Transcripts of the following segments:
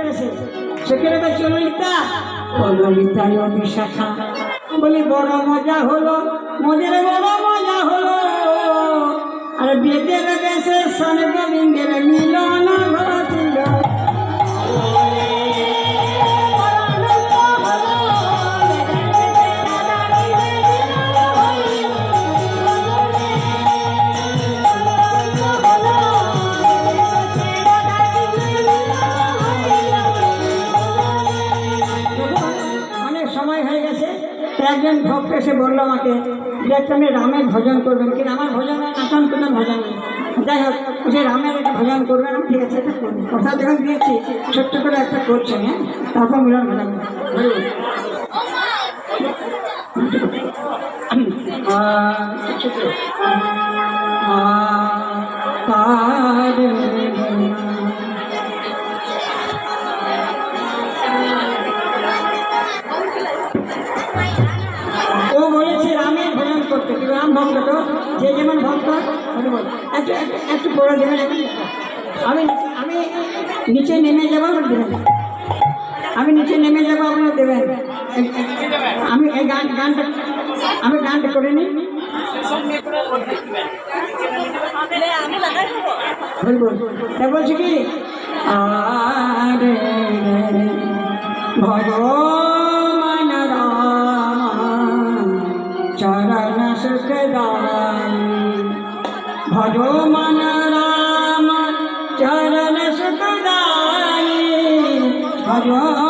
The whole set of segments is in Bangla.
পেরেছে সেখানে তো চলিতা ও ললিতা বিশাখা বলি, বড় মজা হলো মজের বড় মজা হলো। আর বেদের দেশে সন গোবিন্দের মিলন যে আপনি রামের ভজন করবেন। কিন্তু আমার ভজন হয় নাচন কোনো ভজন নেই যাই হোক সে রামের একটা ভজন করবেন ঠিক আছে এটা কথা যখন দিয়েছি ছোট্ট করে একটা করছেন হ্যাঁ? তারপর মিলন করবেন। আ, আ, একটু একটু দেবেন। আমি আমি নিচে নেমে যাব, আমার দেবেন আমি নিচে নেমে যাব, আপনার দেবেন। আমি এই গান, গানটা, আমি গানটা করে নিই। বলছি কি? আরে ভগবান রাম, চরণ সুখদাই ভগবান রাম চরণ সুখদাই ভগবান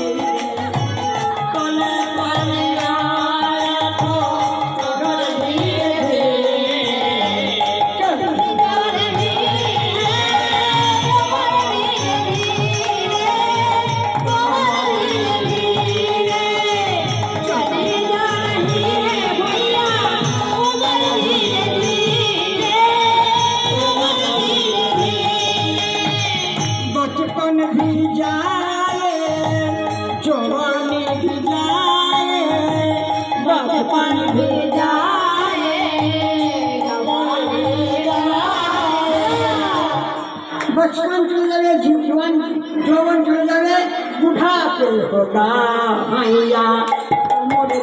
বচপন চলে যাবে জীবন যৌবন চলে যাবে বুঠা পেয়ে হোদা মাইয়া মোরে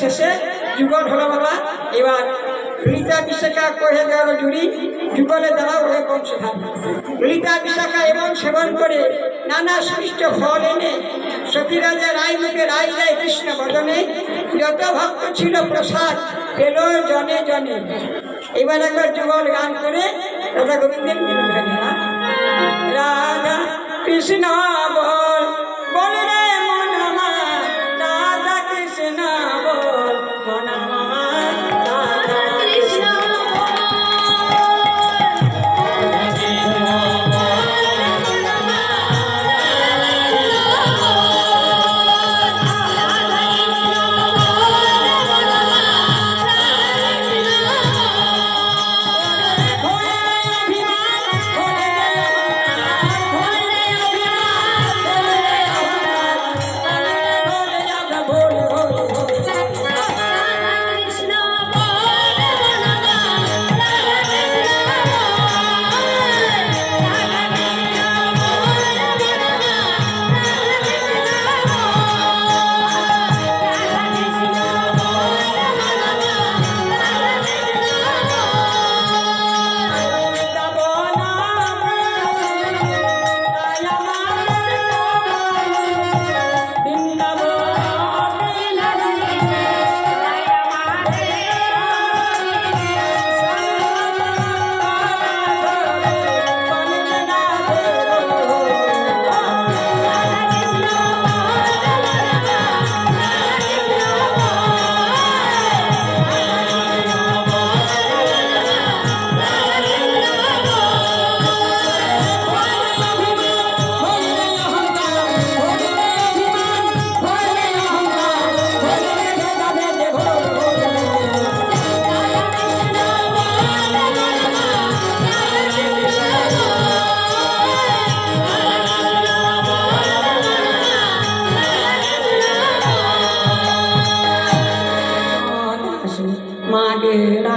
শেষে যুগল হলো বাবা এবার ললিতা বিশাখা কহে গেল জুড়ি, যুগলে দ্বারা ওরে বংশধার ললিতা বিশাখা এবং সেবন করে নানা সৃষ্ট ফল এনে সতীরাজা রায় মুখে রায় দেয় কৃষ্ণ বদনে। যত ভক্ত ছিল প্রসাদ পেল জনে জনে। এবার একবার যুগল গান করে রাধা গোবিন্দের মিলন রাধা কৃষ্ণ Escuela